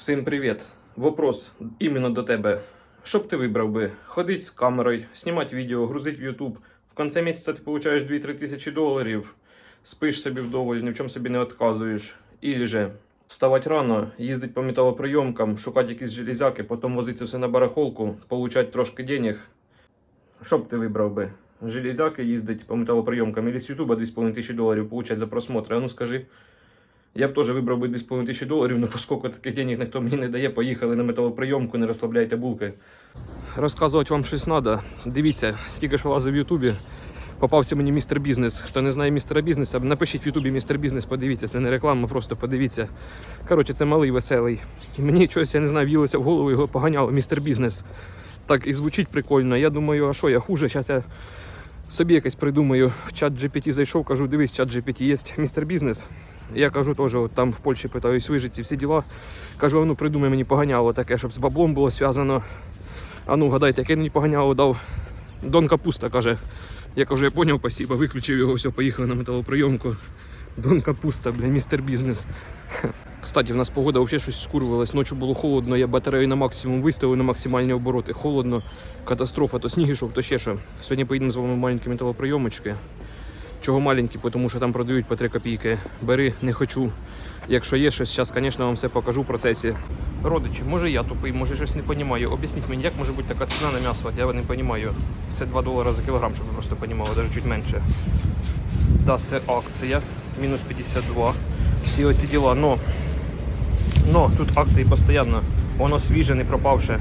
Всім привіт. Вопрос іменно до тебе. Що б ти вибрав би? Ходить з камерою, знімати відео, грузить в YouTube. В кінці місяця ти получаєш 2-3 тисячі доларів, спиш собі вдоволь, ні в чому собі не відказуєш. Ілі же вставати рано, їздити по металоприйомкам, шукати якісь железяки, потім возити все на барахолку, получати трошки денег. Що б ти вибрав би? Железяки їздить по металоприйомкам, или з Ютуба 2,5 тисячі доларів получать за просмотр. А ну скажи. Я б теж вибрав би 2,5 тисячі доларів, але оскільки таких денег ніхто мені не дає, поїхали на металоприйомку, не розслабляйте булки. Розказувати вам щось треба. Дивіться, тільки що лазив в Ютубі. Попався мені містер бізнес. Хто не знає містера бізнеса, напишіть в Ютубі містер бізнес, подивіться, це не реклама, просто подивіться. Коротше, це малий веселий. І мені щось, я не знаю, в'їлося в голову, його поганяло, містер бізнес. Так і звучить прикольно. Я думаю, а що я хуже? Зараз я собі якось придумаю. В чат GPT зайшов, кажу, дивись, чат GPT є містер бізнес. Я кажу теж, от там в Польщі питаюсь вижити всі діла. Кажу, а ну придумай мені поганяло таке, щоб з баблом було зв'язано. А ну гадайте, яке мені поганяло дав. Дон Капуста каже. Я кажу, я поняв, спасибо, виключив його, все, поїхали на металоприйомку. Дон Капуста, бля, містер бізнес. Кстати, в нас погода взагалі щось скурвилась. Ночі було холодно, я батарею на максимум виставив на максимальні обороти. Холодно, катастрофа, то сніг ішов, то ще що. Сьогодні поїдемо з вами в маленькі металоприйомочки. Чого маленькі, тому що там продають по 3 копійки. Бери, не хочу. Якщо є щось, зараз, звісно, вам все покажу в процесі. Родичі, може я тупий, може щось не розумію. Об'ясніть мені, як може бути така ціна на м'ясо, я не розумію. Це 2 долари за кілограм, щоб ви просто розуміли, навіть чуть менше. Да, це акція, мінус 52. Всі оці діла. Но, но тут акції постійно. Воно свіже, не пропавше.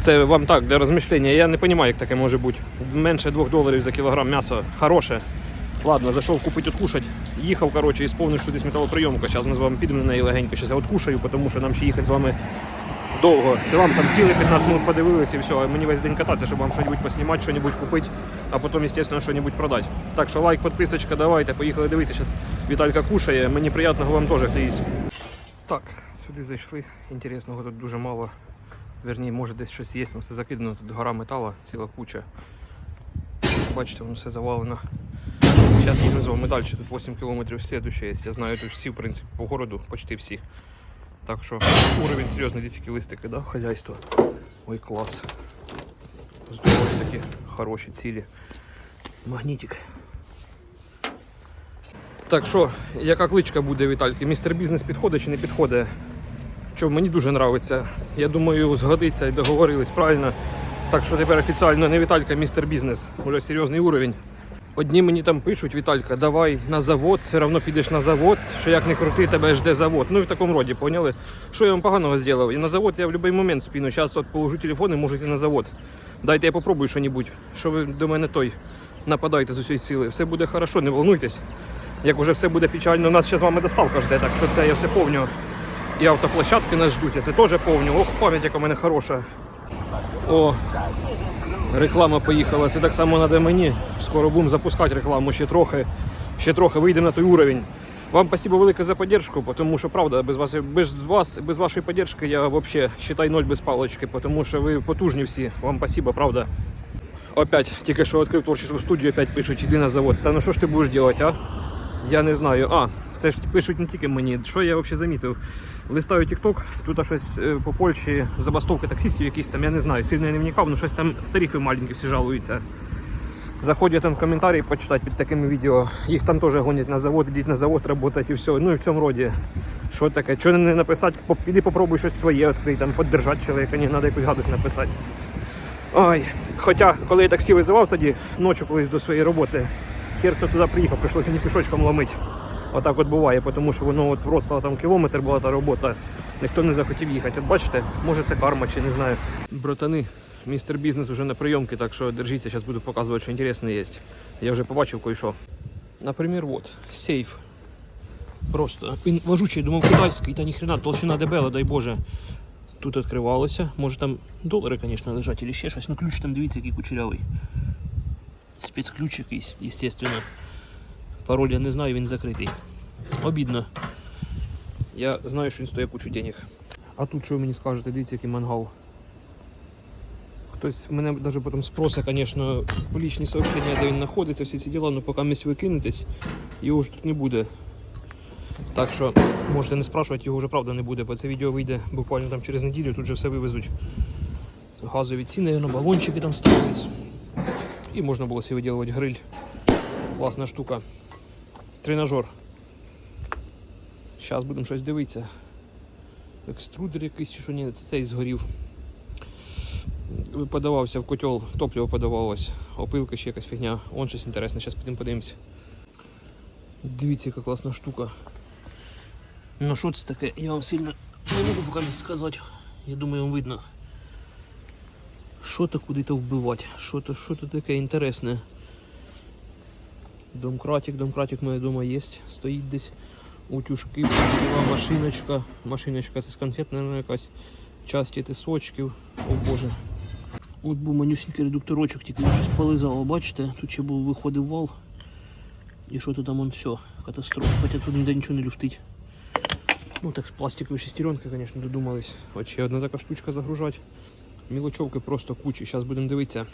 Це вам так, для розміщення. Я не розумію, як таке може бути. Менше 2 доларів за кілограм м'яса. Хороше. Ладно, зайшов купити откушать. Їхав, коротше, і сповнив, що десь металоприйомка. Зараз ми з вами підемо на неї легенько. Зараз я откушаю, тому що нам ще їхати з вами довго. Це вам там сіли 15 минут подивилися і все. А мені весь день кататися, щоб вам щось поснімати, щось купити, а потім, звісно, щось продати. Так що лайк, підписочка, давайте, поїхали дивитися. Зараз Віталька кушає. Мені приємного вам теж хто їсть. Так, сюди зайшли. Інтересного тут дуже мало. Верні, може десь щось є, але все закидано. Тут гора метала, ціла куча. Бачите, воно все завалено. Зараз ми з вами далі. Тут 8 кілометрів слідуще є. Я знаю тут всі, в принципі, по городу, почти всі. Так що уровень серйозний, дивіться, які листики, да? хазяйство. Ой, клас. Здорово такі хороші цілі. Магнітик. Так що, яка кличка буде Вітальки? Містер бізнес підходить чи не підходить? Що мені дуже подобається. Я думаю, згодиться і договорились правильно. Так що тепер офіційно не Віталька, містер бізнес. Уже серйозний уровень. Одні мені там пишуть, Віталька, давай на завод, все одно підеш на завод, що як не крути, тебе жде завод. Ну і в такому роді, поняли? Що я вам поганого зробив? І на завод я в будь-який момент спіну. Зараз от положу телефон і можу йти на завод. Дайте я попробую щось. Що ви до мене той нападайте з усієї сили. Все буде хорошо, не волнуйтесь. Як уже все буде печально, у нас ще з вами доставка жде, так що це я все повню. І автоплощадки нас ждуть, я це теж повню. Ох, пам'ять яка в мене хороша. О, реклама поїхала. Це так само треба мені. Скоро будемо запускати рекламу ще трохи. Ще трохи вийдемо на той уровень. Вам спасибо велике за поддержку, тому що правда, без вас, без вас, без вашої поддержки я взагалі считай ноль без палочки, тому що ви потужні всі. Вам спасибо, правда. Опять, тільки що відкрив творчу студію, опять пишуть, іди на завод. Та ну що ж ти будеш робити, а? Я не знаю. А, це ж пишуть не тільки мені. Що я взагалі замітив? Листаю TikTok, тут щось е, по Польщі, забастовки таксистів якісь там, я не знаю, сильно я не вникав, але щось там тарифи маленькі всі жалуються. Заходять там коментарі почитати під такими відео. Їх там теж гонять на завод, ідіть на завод працювати і все. Ну і в цьому роді. Що таке? Чого не написати, піди попробуй щось своє відкрити, там, піддержати чоловіка, не треба якусь гадость написати. Ой, хоча, коли я таксі визивав тоді, ночі колись до своєї роботи, хер хто туди приїхав, прийшлося мені пішочком ломити. Отак от буває, тому що воно от Вроцлава там кілометр була та робота, ніхто не захотів їхати. От бачите, може це карма чи не знаю. Братани, містер бізнес вже на прийомки, так що держіться, зараз буду показувати, що інтересне є. Я вже побачив кое-що. Наприклад, вот, сейф. Просто. Він важучий, думав китайський, та ніхрена, толщина дебела, дай Боже. Тут відкривалося. Може там долари, звісно, лежать, або ще щось. Ну ключ там дивіться, який кучерявий. Спецключ якийсь, звісно. Пароль я не знаю, він закритий. Обідно. Я знаю, що він стоїть кучу денег. А тут що ви мені скажете, дивіться, який мангал. Хтось мене навіть потім спросить, звісно, лічні сообщення, де він знаходиться, всі ці діла, але поки місць ви кинетесь, його ж тут не буде. Так що можете не спрашувати, його вже правда не буде, бо це відео вийде буквально там через неділю, тут же все вивезуть. Газові ціни, на балончики там ставились. І можна було собі виділувати гриль. Класна штука. Тренажер. Зараз будемо щось дивитися. Екструдер якийсь чи що ні, це цей згорів. Подавався в котел, топливо подавалось, опилка ще якась фігня. Он щось інтересне, зараз підемо подивимося. Дивіться, яка класна штука. Ну що це таке? Я вам сильно не можу поки сказати. Я думаю, вам видно. Що то куди-то вбивати? Що то, що то таке інтересне? Домкратик, домкратик моя дома є, стоїть десь. Утюжки, машиночка. Машиночка це з конфет, наверное, якась. Часті тисочків. О боже. От був манюсінький редукторочок, тільки щось полизало, бачите? Тут ще був виходив вал. І що то там он все, катастрофа. Хоча тут ніде нічого не люфтить. Ну так з пластикової шестеренки, звісно, додумались. От одна така штучка загружати. Мілочовки просто кучі. Зараз будемо дивитися.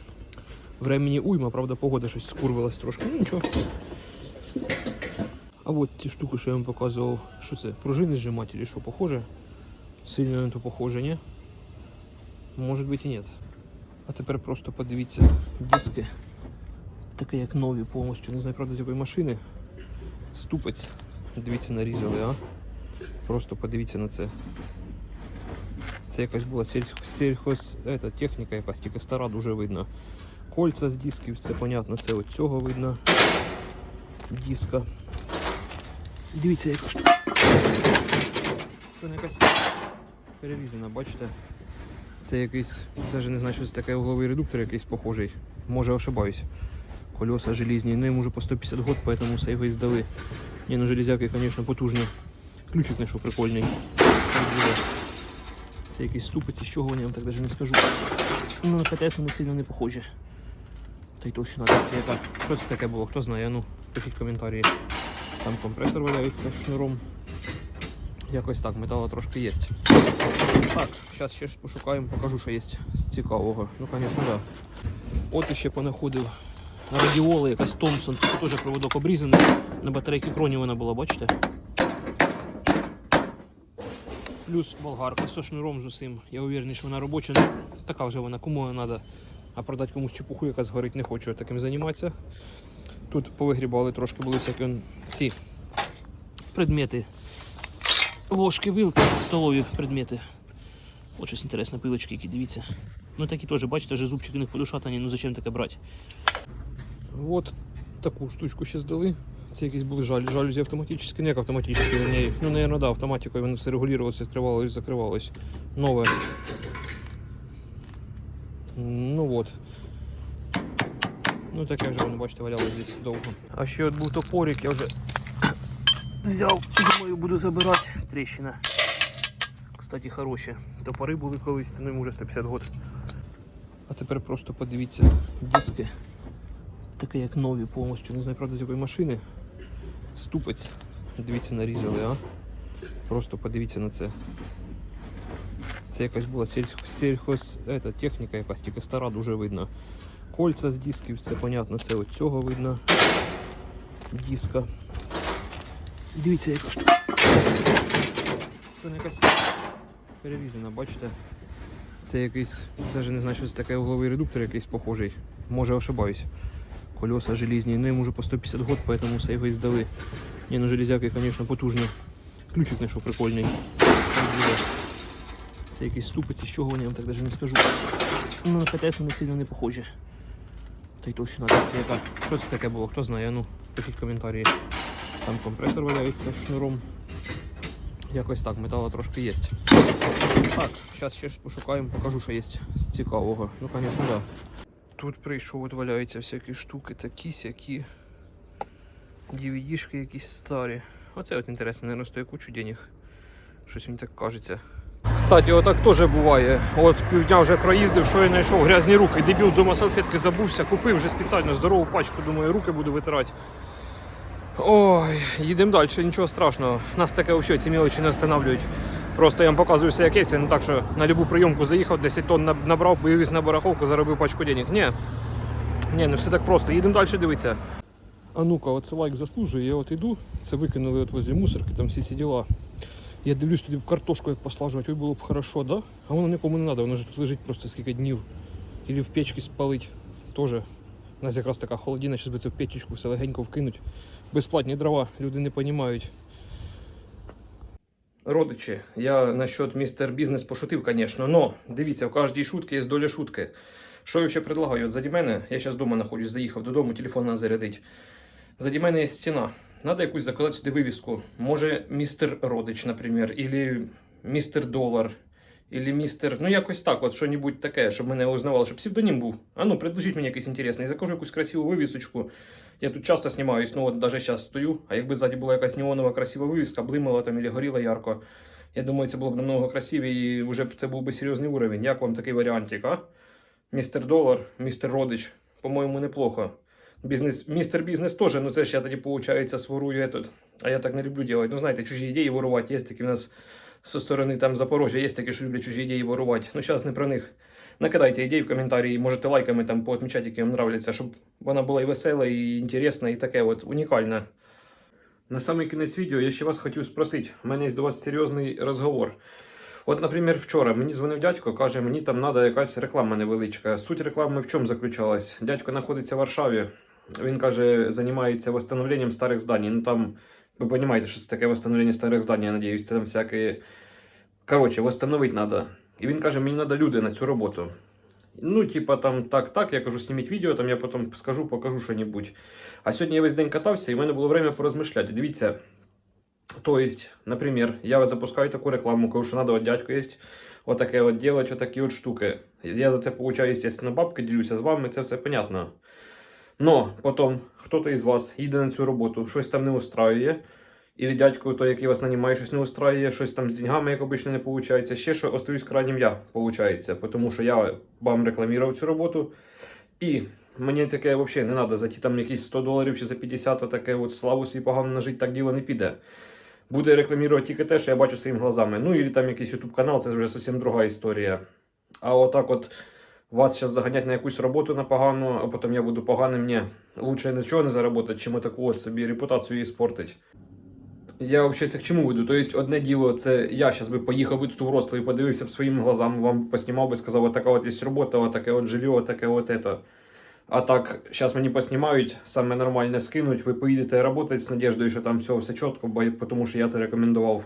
Времені уйма, правда, погода щось скурвилась трошки. Ну нічого. А от ці штуки, що я вам показував, що це? Пружини зжимателі, що похоже? Сильно на то похоже, ні? Може бути і ні. А тепер просто подивіться диски. Таке як нові повністю. Не знаю, правда, з якої машини. Ступець. Дивіться, нарізали, а? Просто подивіться на це. Це якась була сільськ... сільхоз... Ета, техніка якась, тільки стара дуже видно. Кольця з дисків, це понятно, це от цього видно. Диска. Дивіться, яка штука. Це якась перерізана, бачите? Це якийсь, навіть не знаю, що це таке угловий редуктор якийсь похожий. Може ошибаюсь. Колеса железні. Ну йому вже по 150 год, поэтому все його і здали. Ні, ну железяки, звісно, потужні. Ключик знайшов прикольний. Це якісь ступиці, з чого вони, я вам так навіть не скажу. Ну, на ПТС вони сильно не похожі. Та й толщина яка. Що це таке було? Хто знає? Ну, пишіть коментарі. Там компресор валяється шнуром. Якось так, металу трошки є. Так, зараз ще пошукаємо, покажу, що є з цікавого. Ну, звісно, да. От іще понаходив радіоли, якась Томпсон, теж проводок обрізаний. На батарейки кроні вона була, бачите? Плюс болгарка зі шнуром з усім. Я уверений, що вона робоча. Така вже вона, кому вона треба. А продати комусь чепуху, яка згорить, не хочу таким займатися. Тут повигрібали трошки були всякі ці предмети. Ложки, вилки, столові предмети. От щось інтересне, пилочки, які дивіться. Ну такі теж, бачите, вже зубчики них подушатані, ну зачем таке брати? От таку штучку ще здали. Це якісь були жаль, жалюзі автоматичні, не як автоматичні. Ну, наверное, да, автоматикою воно все регулювалося, відкривалося, і закривалось. Нове. Ну от. Ну таке вже воно, бачите, валялось здесь довго. А ще от був топорик, я вже взяв, думаю, буду забирати. Тріщина. Кстати, хороші. Топори були колись, ну йому вже 150 год. А тепер просто подивіться диски. Таке як нові повністю. Не знаю, правда, з якої машини. Ступець. Дивіться, нарізали, а? Просто подивіться на це. Це якась була. Ета, техніка якась, тільки стара, дуже видно. Кольця з дисків, це понятно, це от цього видно. Диска. Дивіться, яка штука. Це якась перерізана, бачите? Це якийсь, навіть не знаю, що це таке угловий редуктор якийсь похожий. Може ошибаюсь. Колеса железні, ну йому вже по 150 год, поэтому все його і здали. Ні, ну железяки, звісно, потужні. Ключик знайшов прикольний. Це. Це якісь ступиці, з чого вони, я вам так навіть не скажу. Ну на вони сильно не похожі. Та й толщина така яка. Що це таке було? Хто знає? Ну, пишіть коментарі. Там компресор валяється шнуром. Якось так, металу трошки є. Так, зараз ще пошукаємо, покажу, що є з цікавого. Ну, звісно, да. Тут прийшов, от валяються всякі штуки, такі сякі. DVD-шки якісь старі. Оце от інтересно, наверное, стоїть кучу денег. Щось мені так кажеться. Кстати, отак теж буває. От півдня вже проїздив, що я знайшов грязні руки. Дебіл дома салфетки забувся, купив вже спеціально здорову пачку, думаю, руки буду витирати. Ой, їдемо далі, нічого страшного. Нас таке ці мелочі не встановлюють. Просто я вам показую все як є, це не так, що на любу прийомку заїхав, 10 тонн набрав, вивіз на бараховку, заробив пачку денег. Ні. Ні, не все так просто. Їдемо далі дивитися. А ну-ка, оце лайк заслужує. Я от іду, це викинули от возле мусорки, там всі ці діла. Я дивлюсь туди картошку як послажувати, ой, було б хорошо, да? А воно нікому не треба, воно ж тут лежить просто скільки днів. Ілі в печці спалить теж. У нас якраз така холодина, зараз би це в печечку все легенько вкинуть. Безплатні дрова, люди не розуміють. Родичі, я насчет містер бізнес пошутив, звісно, но дивіться, в кожній шутки є доля шутки. Що я ще предлагаю? От заді мене, я зараз вдома знаходжусь, заїхав додому, телефон треба зарядити. Заді мене є стіна. Надо якусь заказати сюди вивіску. Може, містер Родич, наприклад, или містер Долар, или містер. Ну, якось так, от що-небудь таке, щоб мене узнавали, щоб псевдонім був. А ну, предложіть мені якийсь інтересний. Закажу якусь красиву вивісочку. Я тут часто знімаюсь, ну от навіть зараз стою, а якби ззаді була якась неонова красива вивіска, блимала там или горіла ярко. Я думаю, це було б намного красивіше і вже це був би серйозний уровень. Як вам такий варіантик, а? Містер Долар, містер Родич, по-моєму, неплохо. Бізнес, містер бізнес теж, ну це ж я тоді, виходить, сворую этот. А я так не люблю делать. Ну, знаєте, чужі ідеї ворувати. Є такі в нас зі сторони там Запорожжя, є такі, що люблять чужі ідеї ворувати. Ну, зараз не про них. Накидайте ідеї в коментарі, можете лайками там поотмічати, які вам нравляться, щоб вона була і весела, і інтересна, і таке от унікальна. На самий кінець відео я ще вас хотів спросити. У мене є до вас серйозний розговор. От, наприклад, вчора мені дзвонив дядько, каже, мені там треба якась реклама невеличка. Суть реклами в чому заключалась? Дядько знаходиться в Варшаві. Він каже, займається восстановленням старих зданий. Ну там, ви розумієте, що це таке восстановлення старих зданий, я надіюсь, це там всяке. Коротше, восстановити треба. І він каже, мені треба люди на цю роботу. Ну, типа там так, так, я кажу, зніміть відео, там я потім скажу, покажу що-небудь. А сьогодні я весь день катався, і в мене було время порозмишляти. Дивіться. То есть, например, я запускаю таку рекламу, кажу, що надо от дядько есть, отаке от делать, отакі от штуки. Я за це получаю, естественно, бабки, ділюся з вами, це все понятно. Но потім хтось із вас їде на цю роботу, щось там не устраює, і дядько, той, який вас нанімає, щось не устраює, щось там з деньгами, як обично, не виходить. Ще що остаюсь крайнім я, виходить, тому що я вам рекламував цю роботу. І мені таке взагалі не треба за ті там якісь 100 доларів чи за 50, отаке от славу свій погано нажити, так діло не піде. Буде рекламувати тільки те, що я бачу своїми глазами. Ну, і там якийсь YouTube канал, це вже зовсім друга історія. А отак от вас зараз заганять на якусь роботу на погану, а потім я буду поганим, ні. Лучше нічого не заробити, чим таку от собі репутацію і спортить. Я взагалі це к чому веду? Тобто, одне діло, це я зараз би поїхав би тут у Вроцлав і подивився б своїми глазами, вам поснімав би, сказав, от така от є робота, от таке от жилье, от таке от это. А так, зараз мені поснімають, саме нормально скинуть, ви поїдете працювати з надіждою, що там все, все чітко, тому що я це рекомендував.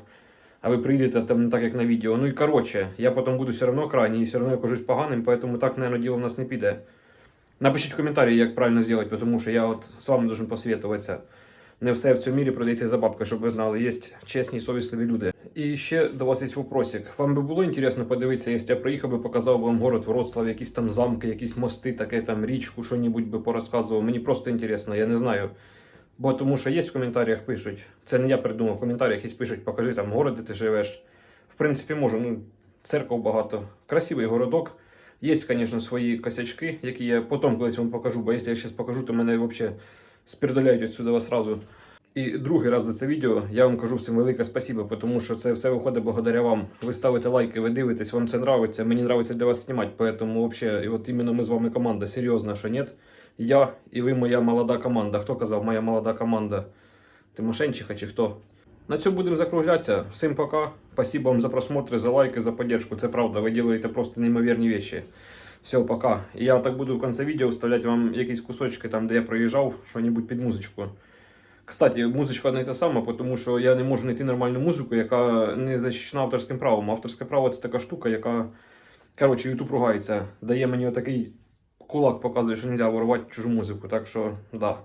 А ви прийдете там не так, як на відео. Ну і коротше, я потім буду все одно крайній і все одно я поганим, поэтому так, наверное, діло в нас не піде. Напишіть в коментарі, як правильно зробити, тому що я от з вами должен посоветуватися. Не все в цьому мірі продається за бабки, щоб ви знали. Є чесні і совісливі люди. І ще до вас є вопросик. Вам би було інтересно подивитися, якщо я приїхав би, показав вам город Вроцлав, якісь там замки, якісь мости, таке там річку, що-небудь би порозказував. Мені просто інтересно, я не знаю. Бо тому що є в коментарях пишуть. Це не я придумав, в коментарях є пишуть, покажи там город, де ти живеш. В принципі, можу. Ну, церков багато. Красивий городок. Є, звісно, свої косячки, які я потім колись вам покажу, бо якщо я зараз покажу, то мене взагалі спірдаляють відсюди сразу. І другий раз за це відео я вам кажу всім велике спасибо, тому що це все виходить благодаря вам. Ви ставите лайки, ви дивитесь, вам це нравиться. Мені нравиться для вас знімати, поэтому вообще, і от іменно ми з вами команда. Серйозно, що нет. Я і ви моя молода команда. Хто казав, моя молода команда? Тимошенчиха чи хто? На цьому будемо закруглятися. Всім пока. Спасибо вам за просмотри, за лайки, за поддержку. Це правда, ви робите просто неймовірні вещи. Все, пока. І я так буду в кінці відео вставляти вам якісь кусочки там, де я проїжджав, що-небудь під музичку. Кстати, музичка й та сама, тому що я не можу знайти нормальну музику, яка не захищена авторським правом. Авторське право це така штука, яка. Коротше, YouTube ругається. Дає мені отакий кулак, показує, що не можна ворувати чужу музику. Так що, да.